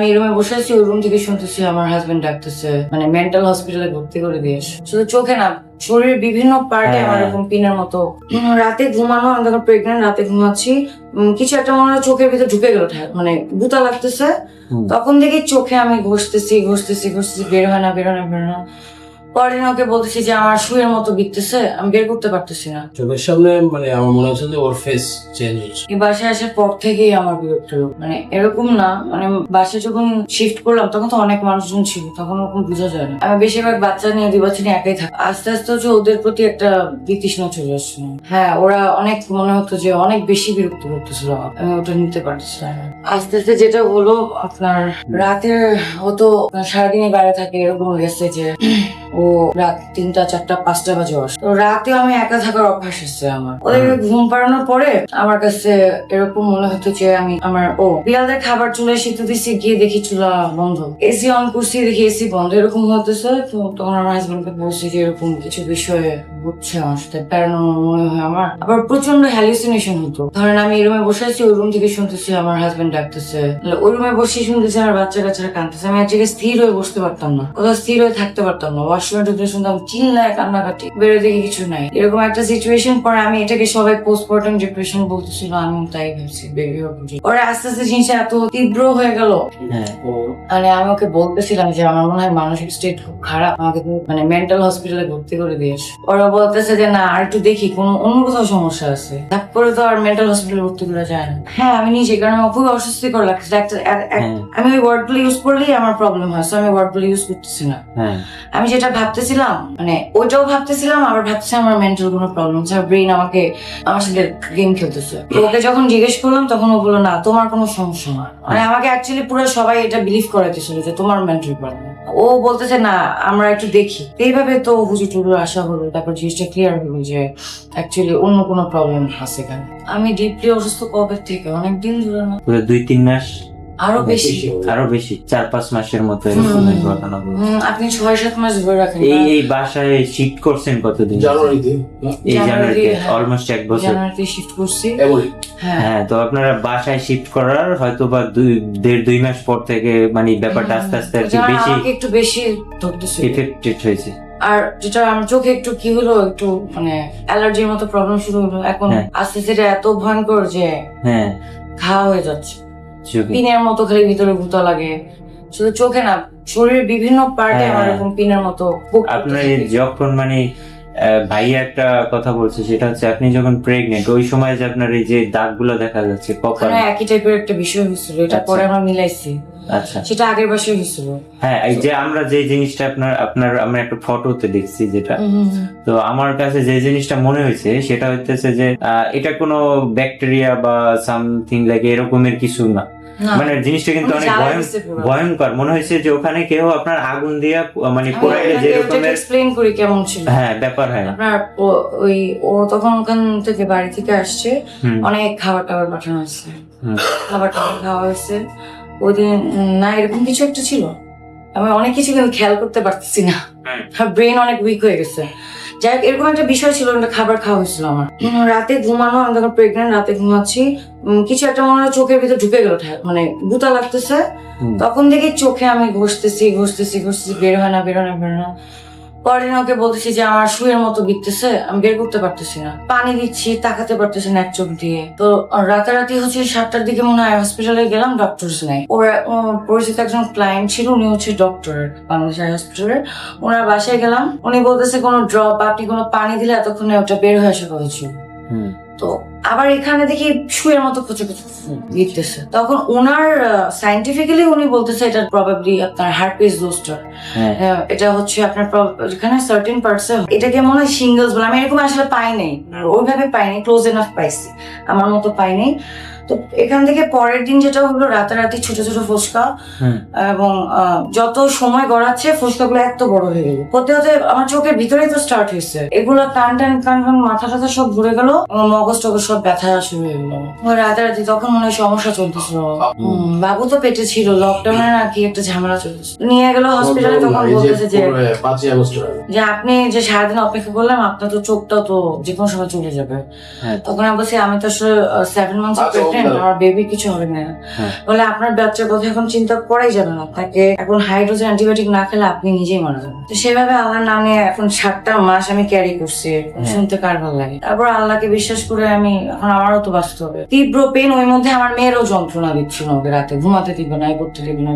আমি এই রুমে বসে আছি ওই রুম থেকে শুনতেছি আমার হাজবেন্ড ডাকতেছে। মানে মেন্টাল হসপিটালে ভর্তি করে দিয়েছে শুধু চোখে না শরীরের বিভিন্ন পার্টে হ্যাঁ। আমার এরকম পিনের মতো। রাতে ঘুমানো আমি তখন প্রেগনেন্ট রাতে ঘুমাচ্ছি। কিছু একটা মনে হয় চোখের ভিতরে ঢুকে গেল মানে গুতা লাগতেছে। তখন দেখি চোখে আমি ঘষতেছি ঘষতেছি ঘষতেছি বের হয় না বের হয় না বের হয় না। পরের দিন ওকে বলতেছি যে আমার শুয়ের মতো বিকতেছে আমি বের করতে পারতেছি না। চোখের সামনে মানে আমার মনে হচ্ছে যে ওর ফেস চেঞ্জ হচ্ছে এই বাসায় আসার পর থেকেই আমার বিরক্ত। মানে এরকম না মানে বাসায় যখন শিফট করলাম তখন তো অনেক মানুষজন ছিল তখন ওরকম বোঝা যায় না। আমি বেশিরভাগ বাচ্চা নিয়ে দুই বাচ্চা নিয়ে একাই থাকি। আস্তে আস্তে হচ্ছে ওদের প্রতি একটা বিতৃষ্ণা চলে আসছে হ্যাঁ ওরা অনেক মনে হতো যে অনেক বেশি বিরক্ত করতেছিল আমি ওটা নিতে পারতেছিলাম না। আস্তে আস্তে যেটা হলো আপনার রাতের হতো সারাদিনে বাইরে থাকে এরকম হয়ে গেছে যে ও রাত তিনটা চারটা পাঁচটা বাজে আস তো রাতেও আমি একা থাকার অভ্যাস এসছে আমার। ওদের ঘুম পাড়ানোর পরে আমার কাছে এরকম মনে হতো যে আমি আমার ও বিড়ালদের খাবার চলে সেতু দিচ্ছি গিয়ে দেখি চুলা বন্ধ। এসি অন করছি দেখি এসি বন্ধ এরকম হতেছে। তো তখন আমার হাজবেন্ডকে বলছি যে এরকম কিছু বিষয়ে হচ্ছে আমার সাথে প্যারানর্মাল মনে হয় আমার। আবার প্রচণ্ড হ্যালুসিনেশন হতো। ধরেন আমি এই রুমে বসে আছি ওই রুম থেকে শুনতেছি আমার হাজবেন্ড ডাকতেছে। ওই রুমে বসে শুনতেছি আমার বাচ্চা কাচ্চারা কাঁদতেছে। আমি জায়গায় স্থির হয়ে বসতে পারতাম না। কোথাও স্থির হয়ে থাকতে পারতাম না। ওয়াশরুমে শুনতাম চিল্লায় কান্নাকাটি। বেরো দেখে কিছু নাই। এরকম একটা সিচুয়েশন পরে আমি এটাকে সবাই পোস্টমর্টম ডিপ্রেশন বলতেছিল আমি তাই ভাবছি বেবি বুঝি ওরা আস্তে আস্তে জিনিসটা এত তীব্র হয়ে গেল। হ্যাঁ। মানে আমি ওকে বলতেছিলাম যে আমার মনে হয় মানসিক স্টেট খুব খারাপ। আমাকে মানে মেন্টাল হসপিটালে ভর্তি করে দিয়েছে। ওরা বলতেছে যে না আর একটু দেখি কোনো অন্য কোথাও সমস্যা আছে। তারপরে তো আর মেন্টাল হসপিটালে ভর্তি করা যায় না। হ্যাঁ আমি নিজে কারণ আমার খুবই অস্বস্তিকর লাগছে। ডাক্তার হ্যাঁ। আমি ওই ওয়ার্ডগুলো ইউজ করলেই আমার প্রবলেম হয় So আমি ওয়ার্ডগুলো ইউজ করতেছি না। হ্যাঁ। আমি যেটা ভাবতেছিলাম মানে ওইটাও ভাবতেছিলাম আবার ভাবতেছিলাম আমার মেন্টাল কোনো প্রবলেম হচ্ছে ব্রেন আমাকে আমার সাথে গেম খেলতেছে। ওকে যখন জিজ্ঞেস করলাম তখন ও বলল না তোমার কোনো সমস্যা না। মানে আমাকে অ্যাকচুয়ালি পুরো সবাই এটা বিলিভ করাইতেছিল যে তোমার মেন্টাল প্রবলেম ও বলতেছে না আমরা একটু দেখি। এইভাবে তো হুজুর আসা হলো তারপর জিনিসটা ক্লিয়ার হলো যে অ্যাকচুয়ালি অন্য কোনো প্রবলেম আছে এখানে আমি ডিপলি অসুস্থ কবে থেকে? অনেকদিন ধরে না। পুরো দুই তিন মাস? আরও বেশি। আরও বেশি চার পাঁচ মাসের মতো এরকম ঘটনা আপনি ছয় সাত মাস ধরে রাখেন এই এই বাসায় শিফট করছেন কতদিন? জানুয়ারিতে এই জানুয়ারিতে। অলমোস্ট এক বছর। জানুয়ারিতে শিফট করছি। হ্যাঁ। হ্যাঁ তো আপনারা বাসায় শিফট করার হয়তো বা দুই দেড় দুই মাস পর থেকে মানে ব্যাপারটা আস্তে আস্তে আর বেশি একটু বেশি ধরতেছে। এফেক্টেড হয়েছে। আর যেটা আমার চোখে একটু কি হলো একটু মানে অ্যালার্জির মতো প্রবলেম শুরু হলো এখন হ্যাঁ। আস্তে আস্তে এটা এত ভয়ঙ্কর যে হ্যাঁ ঘা হয়ে যাচ্ছে পিনের মতো খালি ভিতরে ভূতা লাগে শুধু চোখে না শরীরের বিভিন্ন পার্টে হ্যাঁ। আমার এরকম পিনের মতো করতে আপনার থাকে। যখন মানে ভাইয়া একটা কথা বলছে সেটা হচ্ছে আপনি যখন প্রেগনেন্ট ওই সময় যে আপনার এই যে দাগগুলো দেখা যাচ্ছে কপাল। ওখানে একই টাইপের একটা বিষয় হয়েছিল এটা আচ্ছা। পরে আমরা মিলাইছি। আচ্ছা। সেটা আগের বছর হয়েছিল। হ্যাঁ এই যে আমরা যে জিনিসটা আপনার আপনার আমরা একটা ফটোতে দেখছি যেটা। তো আমার কাছে যে জিনিসটা মনে হয়েছে সেটা হচ্ছে যে এটা কোনো ব্যাকটেরিয়া বা সামথিং লাইক এরকমের কিছু না, মানে জিনিসটা কিন্তু অনেক। ভয়ঙ্কর মনে হয়েছে যে ওখানে কেউ আপনার আগুন দিয়ে মানে পোড়াইলে যে রকমের এক্সপ্লেন করি কেমন ছিল। হ্যাঁ ব্যাপার হয়। আপনার ওই ও তখন ওখান থেকে বাড়ি থেকে আসছে। অনেক খাবার টাবার পাঠানো হয়েছে। খাবার টাবার খাওয়া হয়েছে। ওই দিন না এরকম কিছু একটা ছিল। আমি অনেক কিছু কিন্তু খেয়াল করতে পারতেছি না। ব্রেন অনেক উইক হয়ে গেছে। যাই হোক, এরকম একটা বিষয় ছিল একটা খাবার খাওয়া হয়েছিল আমার। রাতে ঘুমানো আমি তখন প্রেগনেন্ট রাতে ঘুমাচ্ছি। কিছু একটা মনে হয় চোখের ভিতরে ঢুকে গেল মানে বুতা লাগতেছে। তখন দেখি চোখে আমি ঘষতেছি ঘষতেছি ঘষতেছি বের হয় না বের হয় না বের হয় না। পরের দিন ওকে বলতেছি যে আমার শুয়ের মতো বিকতেছে আমি বের করতে পারতেছি না। পানি দিচ্ছি তাকাতে পারতেছি না এক চোখ দিয়ে। তো রাতারাতি হচ্ছে সাতটার দিকে মনে হয় হসপিটালে গেলাম ডক্টর নাই। ওরা পরিচিত একজন ক্লায়েন্ট ছিল উনি হচ্ছে ডক্টর বাংলাদেশ আই হসপিটালে ওনার বাসায় গেলাম উনি বলতেছে কোনো ড্রপ আপনি কোনো পানি দিলে এতক্ষণে ওটা বের হয়ে আসা হুম। তো আবার এখানে দেখি শুয়ের মতো খুঁজে খুঁজে লিখতেছে। তখন ওনার সাইন্টিফিক্যালি উনি বলতেছে এটা প্রবাবলি আপনার হার্পিস জোস্টার হ্যাঁ। এটা হচ্ছে আপনার এখানে সার্টিন পার্টসে এটাকে মনে হয় সিঙ্গলস বলে। আমি এরকম আসলে পাই নাই। ওইভাবে পাইনি ক্লোজ এনাফ পাইছি। আমার মতো পাইনি তো এখান থেকে পরের দিন যেটা হলো রাতারাতি ছোট ছোট ফুচকা এবং যত সময় গড়াচ্ছে ফুচকাগুলো এত বড় হয়ে গেল। হতে হতে আমার চোখের ভিতরেই তো স্টার্ট হয়েছে। এগুলো টান টান টান টান মাথা টাথা সব ঘুরে গেল এবং মগজ টগজ সব ব্যথা শুরু হয়ে গেল। রাতারাতি তখন মনে হয় সমস্যা চলতেছিল। বাবু। তো পেটে ছিল লকডাউনে নাকি একটা ঝামেলা চলতেছে নিয়ে গেল হসপিটালে তখন বলতেছে যে যে আপনি যে সারাদিন অপেক্ষা করলাম আপনার তো চোখটা তো যে কোনো সময় চলে যাবে। হ্যাঁ। তখন আমি বলছি আমি তো আসলে সেভেন মান্থস জানেন আমার বেবি কিছু হবে না। হ্যাঁ। বলে আপনার বাচ্চার কথা এখন চিন্তা করাই যাবে না। তাকে এখন হাইড্রোজেন অ্যান্টিবায়োটিক না খেলে আপনি নিজেই মারা যাবেন। তো সেভাবে আল্লাহর নামে এখন সাতটা মাস আমি ক্যারি করছি। শুনতে কার ভালো লাগে? তারপর আল্লাহকে বিশ্বাস করে আমি এখন আমারও তো বাঁচতে হবে। তীব্র পেন ওই মধ্যে আমার মেয়েরও যন্ত্রণা দিচ্ছিল ওকে রাতে। ঘুমাতে দিবে না করতে দিবে না।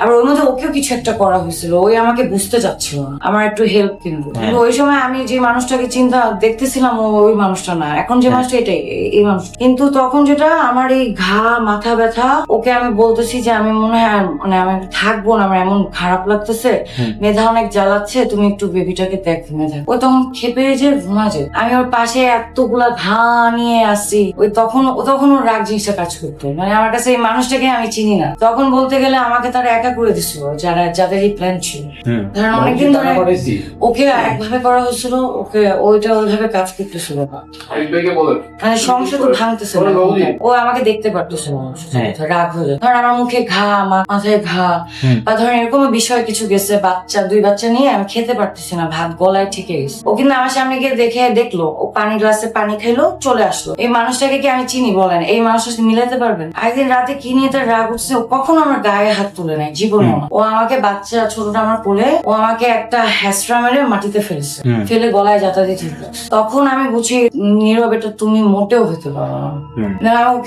আবার ওর মধ্যে ওকেও কিছু একটা করা হয়েছিল। ওই আমাকে বুঝতে চাচ্ছিল না। আমার একটু হেল্প কিন্তু। হ্যাঁ। ওই সময় আমি যে মানুষটাকে চিন্তা দেখতেছিলাম ও ওই মানুষটা না। এখন যে হ্যাঁ। মানুষটা এটাই এই মানুষ কিন্তু তখন যেটা আমার এই ঘা মাথা ব্যথা ওকে আমি বলতেছি যে আমি মনে হয় মানে আমি থাকব না আমার এমন খারাপ লাগতেছে। মেধা অনেক জ্বালাচ্ছে তুমি একটু বেবিটাকে দেখ মেধা ও তখন খেপে যে ঘুমা যায়। আমি ওর পাশে এতগুলা ঘা নিয়ে আসছি ওই তখন ও তখন ওর রাগ জিনিসটা কাজ করতো। মানে আমার কাছে এই মানুষটাকে আমি চিনি না। তখন বলতে গেলে আমাকে তারা একা করে দিছিল যারা যাদের এই প্ল্যান ছিল। ধরেন মানে অনেকদিন ধরে ওকে একভাবে করা হয়েছিল ওকে ওইটা ওইভাবে কাজ করতেছিল না। মানে সংসার তো ভাঙতেছে না। ও আমাকে দেখতে পারতেছে হ্যাঁ। রাগ হয়ে যায় ধরেন আমার মুখে ঘা আমার মাথায় ঘা। বা ধরেন এরকম বিষয় কিছু গেছে বাচ্চা দুই বাচ্চা নিয়ে আমি খেতে পারতেছি না ভাত গলায় ঠিক গেছে। ও কিন্তু আমার সামনে গিয়ে দেখে দেখল ও পানি গ্লাসে পানি খাইলো চলে আসলো। এই মানুষটাকে কি আমি চিনি বলেন এই মানুষটার সাথে মিলাতে পারবেন একদিন রাতে কি নিয়ে তার রাগ উঠছে ও কখনো আমার গায়ে হাত তুলে নাই জীবনে ও আমাকে বাচ্চা ছোটটা আমার কোলে ও আমাকে একটা হ্যাসরা মেরে মাটিতে ফেলছে। ফেলে গলায় যাতা দিয়ে ঠিক তখন আমি বুঝি নীরব এটা তুমি মোটেও হতে পারো না। হুম।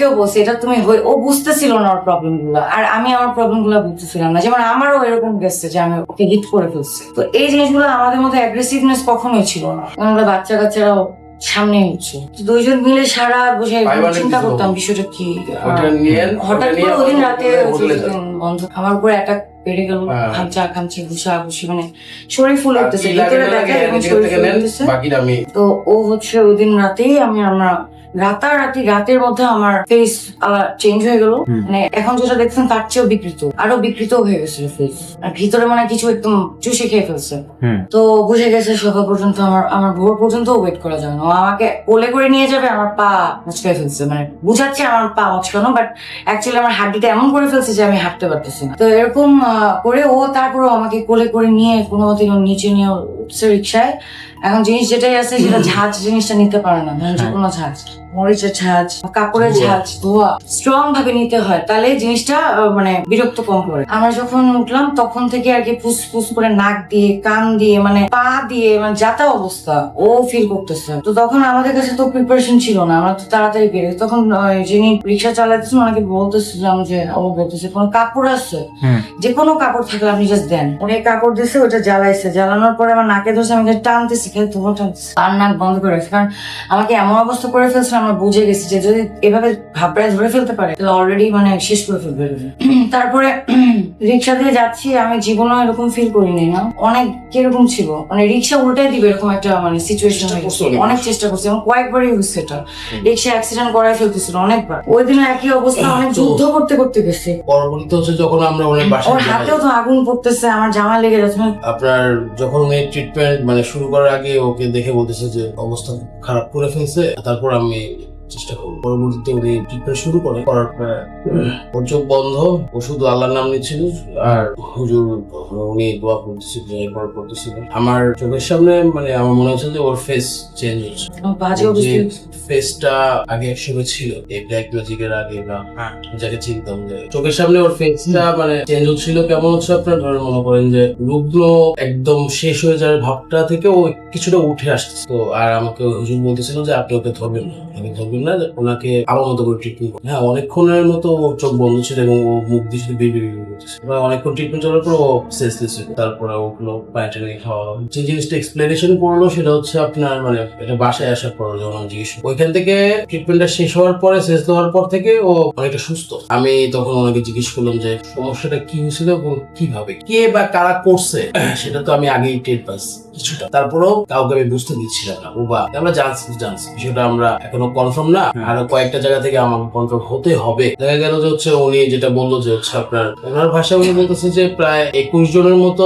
আমি বলছি এটা তুমি ও বুঝতেছিল না ওর প্রবলেমগুলো আর আমি আমার প্রবলেমগুলো বুঝতেছিলাম না। যেমন আমারও এরকম গেছে যে আমি ওকে হিট করে ফেলছি। তো এই জিনিসগুলো আমাদের মধ্যে অ্যাগ্রেসিভনেস কখনোই ছিল না। ওরা বাচ্চা কাচ্চারাও সামনে হচ্ছে। দুইজন মিলে সারা বসে চিন্তা করতাম বিষয়টা কি? হঠাৎ করে ওদিন রাতে বন্ধ। আমার উপরে অ্যাটাক বেড়ে গেল। হ্যাঁ। খামচা খামচি ঘুষা ঘুষি মানে শরীর ফুলে আর উঠতেছে ভিতরে না এবং শরীর থেকে উঠতেছে তো ও হচ্ছে ওই দিন রাতেই আমি আমরা রাতারাতি রাতের মধ্যে আমার ফেস চেঞ্জ হয়ে গেল। মানে এখন যেটা দেখছেন তার চেয়েও বিকৃত। আরও বিকৃত হয়ে গেছে ফেস আর ভিতরে মানে কিছু একদম চুষে খেয়ে ফেলছে। তো বুঝে গেছে সকাল পর্যন্ত আমার আমার ভোর পর্যন্ত ওয়েট করা যাবে না। আমাকে কোলে করে নিয়ে যাবে আমার পা মচকে ফেলছে। মানে বুঝাচ্ছে আমার পা মচকানো বাট অ্যাকচুয়ালি আমার হাড্ডিটা এমন করে ফেলছে যে আমি হাঁটতে পারতেছি না। তো এরকম করে ও তারপরে আমাকে কোলে করে নিয়ে কোনো মতে নিচে নিয়ে উঠছে রিক্সায় এখন জিনিস যেটাই আছে সেটা ঝাঁজ জিনিসটা নিতে পারে না হ্যাঁ। কোনো ঝাঁজ। মরিচের ঝাঁজ কাপড়ের। ঝাঁজ ধোয়া। স্ট্রং ভাবে নিতে হয়। তাহলে জিনিসটা মানে বিরক্ত কম করে। আমরা যখন উঠলাম তখন থেকে আর কি ফুস ফুস করে নাক দিয়ে কান দিয়ে মানে পা দিয়ে মানে যাতা অবস্থা ও ফিল করতেছে। তো তখন আমাদের কাছে তো প্রিপারেশন ছিল না। আমরা তো তাড়াতাড়ি বেরিয়ে তখন যিনি রিক্সা চালাতেছেন ওনাকে বলতেছিলাম যে ও বলতেছে কোনো কাপড় আছে? যে কোনো কাপড় থাকলে আপনি জাস্ট দেন। উনি কাপড় দিয়েছে ওটা জ্বালাইছে। জ্বালানোর পরে আমার নাকে ধরছে আমি টানতেছি খালি তোমার টানতেছি। আর নাক বন্ধ করে রাখছে। কারণ আমাকে এমন অবস্থা করে ফেলছিল আমরা বুঝে গেছি যে যদি এভাবে ভাবড়ায় ধরে ফেলতে পারে তাহলে অলরেডি মানে শেষ করে ফেলবে তারপরে রিক্সা দিয়ে যাচ্ছি আমি জীবনে এরকম ফিল করিনি না। অনেক কীরকম ছিল। মানে রিক্সা উল্টাই দিবে এরকম একটা মানে সিচুয়েশন অনেক। চেষ্টা করছি এবং কয়েকবারই হচ্ছে এটা। রিক্সা অ্যাক্সিডেন্ট করাই ফেলতেছিল অনেকবার। ওই দিন একই অবস্থা অনেক যুদ্ধ করতে করতে গেছে। পরবর্তীতে হচ্ছে যখন আমরা ওনার ওর বাসায় হাতেও তো আগুন পড়তেছে আমার জামা লেগে যাচ্ছে। আপনার যখন উনি ট্রিটমেন্ট মানে শুরু করার আগে ওকে দেখে বলতেছে যে অবস্থা খারাপ করে ফেলছে তারপর আমি চেষ্টা করব। পরবর্তীতে উনি ট্রিটমেন্ট শুরু করে করার ওর চোখ বন্ধ ও শুধু আল্লাহর নাম নিচ্ছিল আর হুজুর উনি দোয়া করতেছিল একবার করতেছিল। আমার চোখের সামনে মানে আমার মনে হচ্ছে যে ওর ফেস চেঞ্জ হচ্ছে। ফেসটা আগে একসঙ্গে ছিল এই ব্ল্যাক ম্যাজিকের আগে বা হ্যাঁ। যাকে চিনতাম যে চোখের সামনে ওর ফেসটা মানে চেঞ্জ হচ্ছিল কেমন হচ্ছে আপনার? ধরেন মনে করেন যে রুগ্ন একদম শেষ হয়ে যাওয়ার ভাবটা থেকে ও কিছুটা উঠে আসছে। তো আর আমাকে হুজুর বলতেছিল যে আপনি ওকে ধরবেন না আপনি না, ওনাকে মতো করে ট্রিটমেন্ট হ্যাঁ অনেকক্ষণের মতো ওর চোখ বন্ধ ছিল এবং ও মুখ দিয়ে এবার অনেকক্ষণ ট্রিটমেন্ট চলার পর ও তারপরে ওগুলো খাওয়া যে জিনিসটা এক্সপ্লেনেশন করল সেটা হচ্ছে আপনার মানে এটা বাসায় আসার পর যখন জিজ্ঞেস। ওইখান থেকে ট্রিটমেন্টটা শেষ হওয়ার পরে শেষ হওয়ার পর থেকে ও অনেকটা সুস্থ। আমি তখন ওনাকে জিজ্ঞেস করলাম যে, সমস্যাটা কি হয়েছিল এবং কীভাবে? কে বা কারা করছে? সেটা তো আমি আগেই টের পাচ্ছি কিছুটা। তারপরেও কাউকে আমি বুঝতে দিচ্ছিলাম না। ও বা আমরা জানছি জানছি। বিষয়টা আমরা এখনও কনফার্ম না। আরও কয়েকটা জায়গা থেকে আমাকে কনফার্ম হতে হবে। দেখা গেল যে হচ্ছে উনি যেটা বলল যে হচ্ছে আপনার ওনার ভাষায় উনি বলতেছে যে প্রায় একুশ জনের মতো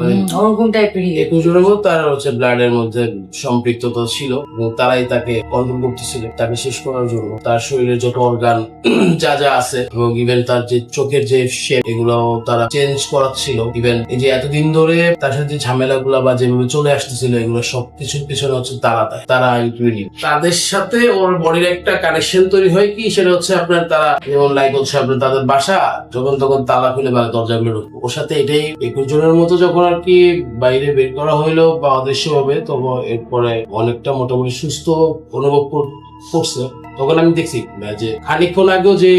মানে ওরকম টাইপেরই একুশ জনের মতো তার হচ্ছে ব্লাডের মধ্যে সম্পৃক্ততা ছিল এবং তারাই তাকে কন্ট্রোল করতেছিল তাকে শেষ করার জন্য। তার শরীরের যত অর্গান যা যা আছে এবং ইভেন তার যে চোখের যে শেপ এগুলো তারা চেঞ্জ করাচ্ছিল। ইভেন এই যে এতদিন ধরে তার সাথে যে ঝামেলাগুলো বা যেভাবে চলে আসতেছিল, এগুলো সবকিছুর পিছনে হচ্ছে তারা দেয়, তারা তাদের সাথে ওর বডির একটা কানেকশন তৈরি হয় কি? সেটা হচ্ছে আপনার তারা, যেমন লাইক হচ্ছে আপনার তাদের বাসা, যখন তখন তালা খুলে বা দরজা খুলে ঢুকবো ওর সাথে এটাই একুশ জনের মতো যখন আর কি বাইরে বের করা হইল বা অদৃশ্য হবে, তখন এরপরে অনেকটা মোটামুটি সুস্থ অনুভব কর- করছে। তখন আমি দেখছি যে খানিকক্ষণ আগেও যে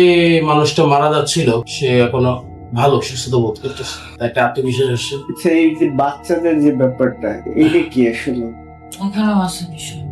মানুষটা মারা যাচ্ছিল, সে এখনও ভালো সুস্থ বোধ করতেছে। একটা আত্মবিশ্বাস আসছে। আচ্ছা এই যে বাচ্চাদের যে ব্যাপারটা এটা কি আসলে? এখানেও আছে বিষয়।